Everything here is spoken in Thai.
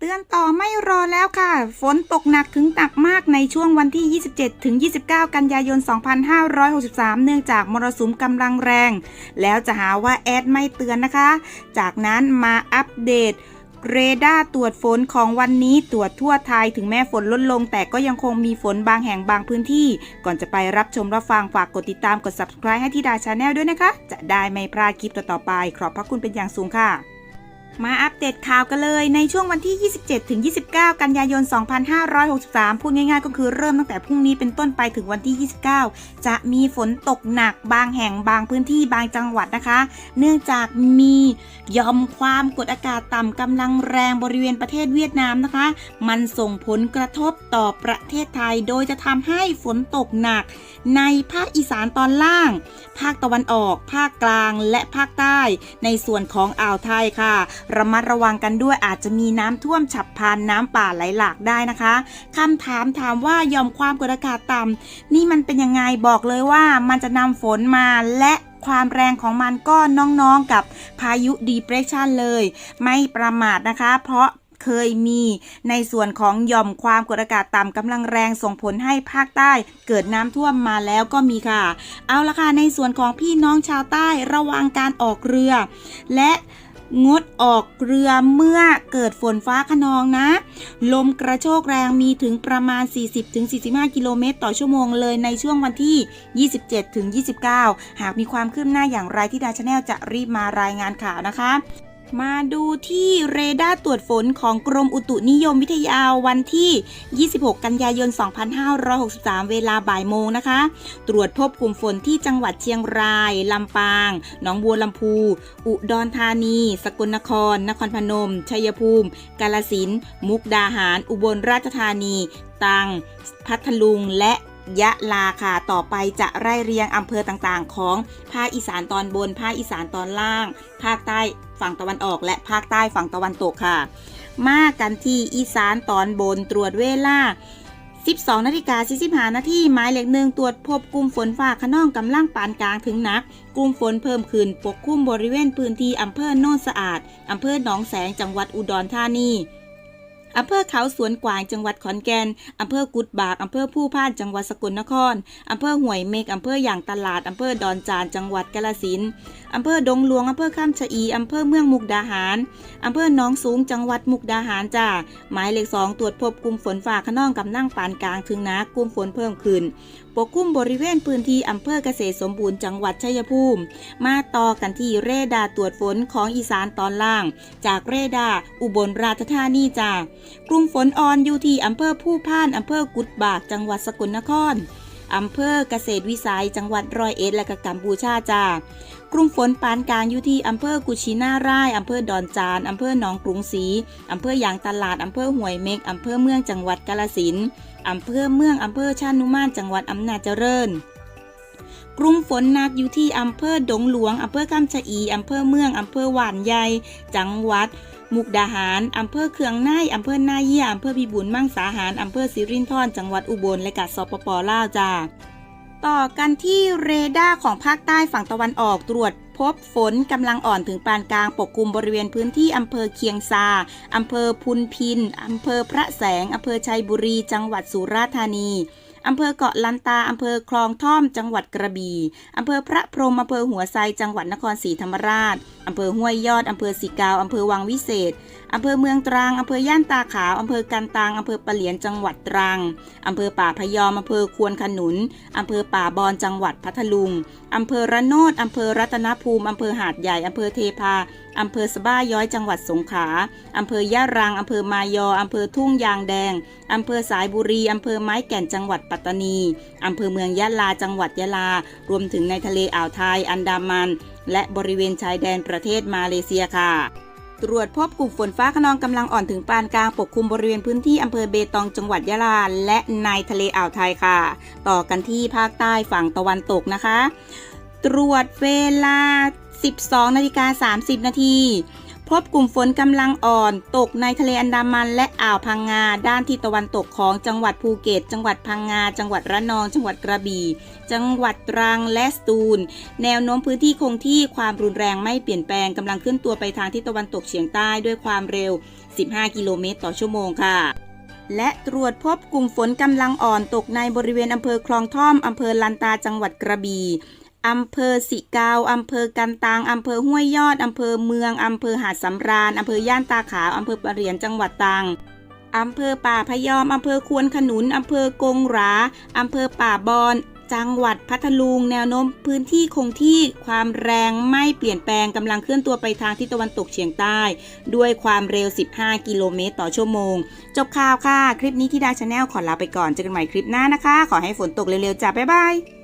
เตือนต่อไม่รอแล้วค่ะ ฝนตกหนักถึงหนักมากในช่วงวันที่ 27 ถึง 29 กันยายน 2563 เนื่องจากมรสุมกำลังแรง แล้วจะหาว่าแอดไม่เตือนนะคะ จากนั้นมาอัปเดตเรดาร์ตรวจฝนของวันนี้ตรวจทั่วไทยถึงแม้ฝนลดลง แต่ก็ยังคงมีฝนบางแห่งบางพื้นที่ ก่อนจะไปรับชมรับฟังฝากกดติดตามกด subscribe ให้ที่ดาชาแนลด้วยนะคะ จะได้ไม่พลาดคลิปต่อๆไป ขอบพระคุณเป็นอย่างสูงค่ะ มาอัปเดตข่าวกันเลยในช่วงวันที่ 27 ถึง 29 กันยายน 2563 พูดง่ายๆ ก็คือเริ่มตั้งแต่พรุ่งนี้เป็นต้นไปถึงวันที่ 29 จะมีฝนตกหนักบางแห่งบางพื้นที่บางจังหวัดนะคะ เนื่องจากมี ยอมความกดอากาศต่ำกำลังแรงบริเวณประเทศเวียดนามนะคะ มันส่งผลกระทบต่อประเทศไทย โดยจะทำให้ฝนตกหนัก ในภาคอีสานตอนล่าง ภาคตะวันออก ภาคกลางและภาคใต้ ในส่วนของอ่าวไทยค่ะ ระมัดระวังกันด้วยอาจจะมีน้ำท่วมฉับพลันน้ำป่าไหลหลากได้นะคะคำถามถามว่ายอมความกดอากาศต่ำนี่มันเป็นยังไงบอกเลยว่ามันจะนำฝนมาและความแรงของมันก็น้องๆกับพายุดีเพรสชันเลย ไม่ประมาทนะคะ เพราะเคยมีในส่วนของหย่อมความกดอากาศต่ำกำลังแรงส่งผลให้ภาคใต้เกิดน้ำท่วมมาแล้วก็มีค่ะ เอาละค่ะในส่วนของพี่น้องชาวใต้ระวังการออกเรือ และ งดออกเรือเมื่อเกิดฝนฟ้าขนองนะ ลมกระโชกแรงมีถึงประมาณ 40-45 กิโลเมตรต่อชั่วโมงเลยในช่วงวันที่ 27-29 หากมีความคืบหน้าอย่างไรที่ดาชาแนลจะรีบมารายงานข่าวนะคะ มาดูที่เรดาร์ตรวจฝนของกรมอุตุนิยมวิทยาวันที่ 26 กันยายน 2563 เวลาบ่ายโมงนะคะ ตรวจพบกลุ่มฝนที่จังหวัดเชียงราย ลำปาง หนองบัวลำพู อุดรธานี สกลนคร นครพนม ชัยภูมิ กาลสินธุ์มุกดาหาร อุบลราชธานี ตัง พัทลุง และ ยะลาค่ะ ต่อไปจะไล่เรียงอำเภอต่างๆ ของภาคอีสานตอนบน ภาคอีสานตอนล่าง ภาคใต้ฝั่งตะวันออก และภาคใต้ฝั่งตะวันตกค่ะ มากันที่อีสานตอนบนตรวจเวลา12นาฬิกา45นาทีหมายเลขหนึ่งตรวจพบกลุ่มฝนฟ้าขนองกำลังปานกลางถึงหนัก กลุ่มฝนเพิ่มขึ้นปกคลุมบริเวณพื้นที่อำเภอโนนสะอาดอำเภอหนองแสงจังหวัดอุดรธานี อำเภอเขาสวนกวางจังหวัดขอนแก่นอำเภอกุดบากอำเภอผู้พานจังหวัดสกลนครอำเภอห่วยเมกอำเภออย่างตลาดอำเภอดอนจานจังหวัดกาฬสินอำเภอดงหลวงอำเภอข้ามชะอีอำเภอเมืองมุกดาหารอำเภอหนองสูงจังหวัดมุกดาหารจ้าหมายเลขสองตรวจพบกลุ่มฝนฝ่าขนองกำลังปานกลางถึงหนักกลุ่มฝนเพิ่มขึ้นปกคลุมบริเวณพื้นที่อำเภอเกษตรสมบูรณ์จังหวัดชัยภูมิ มาต่อกันที่เรดาร์ตรวจฝนของอีสานตอนล่าง จากเรดาร์อุบลราชธานีจ้ากลุ่มฝนอ่อนอยู่ที่อำเภอผู้พานอำเภอกุดบาก จังหวัดสกลนครอำเภอเกษตรวิสัย จังหวัดร้อยเอ็ดและกกัมพูชาจ้ากลุ่มฝนปานกลางอยู่ที่อำเภอกุชินาร่ายอำเภอดอนจานอำเภอหนองกรุงศรีอำเภอยางตลาดอำเภอห้วยเมกอำเภอเมืองจังหวัดกาฬสินอำเภอเมืองอำเภอชานุมานจังหวัดอำนาจเจริญ กลุ่มฝนหนักอยู่ที่อำเภอดงหลวงอำเภอคำชะอีอำเภอเมืองอำเภอหวานใหญ่จังหวัด มุกดาหารอำเภอเคืองในอำเภอนาเยี่ยอำเภอพิบูลมังสาหารอำเภอสิรินธรจังหวัดอุบลและกาสปปลาวจ้าต่อกันที่เรดาร์ของภาคใต้ฝั่งตะวันออกตรวจพบฝนกำลังอ่อนถึงปานกลางปกคลุมบริเวณพื้นที่อำเภอเคียงซาอำเภอพุนพินอำเภอพระแสงอำเภอชัยบุรี จังหวัดสุราษฎร์ธานี อำเภอเกาะลันตาอำเภอคลองท่อม จังหวัดกระบี่อำเภอพระพรหมอำเภอหัวไซจังหวัดนครศรีธรรมราชอำเภอห้วยยอดอำเภอสีกาวอำเภอวังวิเศษอำเภอเมืองตรังอำเภอย่านตาขาวอำเภอกันตังอำเภอปะเหลียนจังหวัดตรังอำเภอป่าพยอมอำเภอควนขนุนอำเภอป่าบอนจังหวัดพัทลุงอำเภอระโนดอำเภอรัตนภูมิอำเภอหาดใหญ่อำเภอเทพา อำเภอสะบ้าย้อยจังหวัดสงขลาอำเภอย่ารังอำเภอมายออำเภอทุ่งยางแดงอำเภอสายบุรีอำเภอไม้แก่นจังหวัดปัตตานีอำเภอเมืองยะลาจังหวัดยะลา รวมถึงในทะเลอ่าวไทยอันดามัน และบริเวณชายแดนประเทศมาเลเซียค่ะตรวจพบกลุ่มฝนฟ้าขนองกำลังอ่อนถึงปานกลางปกคลุมบริเวณพื้นที่อำเภอเบตงจังหวัดยะลา และในทะเลอ่าวไทยค่ะ ต่อกันที่ภาคใต้ฝั่งตะวันตกนะคะ ตรวจเวลา 12นาฬิกา30 นาทีพบกลุ่มฝนกำลังอ่อนตกในทะเลอันดามันและอ่าวพังงา ด้านทิศตะวันตกของจังหวัดภูเก็ต จังหวัดพังงา จังหวัดระนอง จังหวัดกระบี่ จังหวัดตรังและสตูล แนวโน้มพื้นที่คงที่ความรุนแรงไม่เปลี่ยนแปลงกำลังขึ้นตัวไปทางทิศตะวันตกเฉียงใต้ด้วยความเร็ว 15 กิโลเมตรต่อชั่วโมงค่ะ และตรวจพบกลุ่มฝนกำลังอ่อนตกในบริเวณอำเภอคลองท่อมอำเภอลันตาจังหวัดกระบี่ อำเภอสิกาวอำเภอกันตังอำเภอห้วยยอดอำเภอเมืองอำเภอหาดสำราญอำเภอย่านตาขาวอำเภอปะเหรียนจังหวัดตรังอำเภอป่าพยอมอำเภอควนขนุนอำเภอกงหราอำเภอป่าบอนจังหวัดพัทลุง แนวโน้มพื้นที่คงที่ความแรงไม่เปลี่ยนแปลงกำลังเคลื่อนตัวไปทางทิศตะวันตกเฉียงใต้ ด้วยความเร็ว 15 กิโลเมตรต่อชั่วโมง จบข่าวค่ะ คลิปนี้ที่ดาชาแนลขอลาไปก่อน เจอกันใหม่คลิปหน้านะคะ ขอให้ฝนตกเร็วๆจ้ะบ๊ายบาย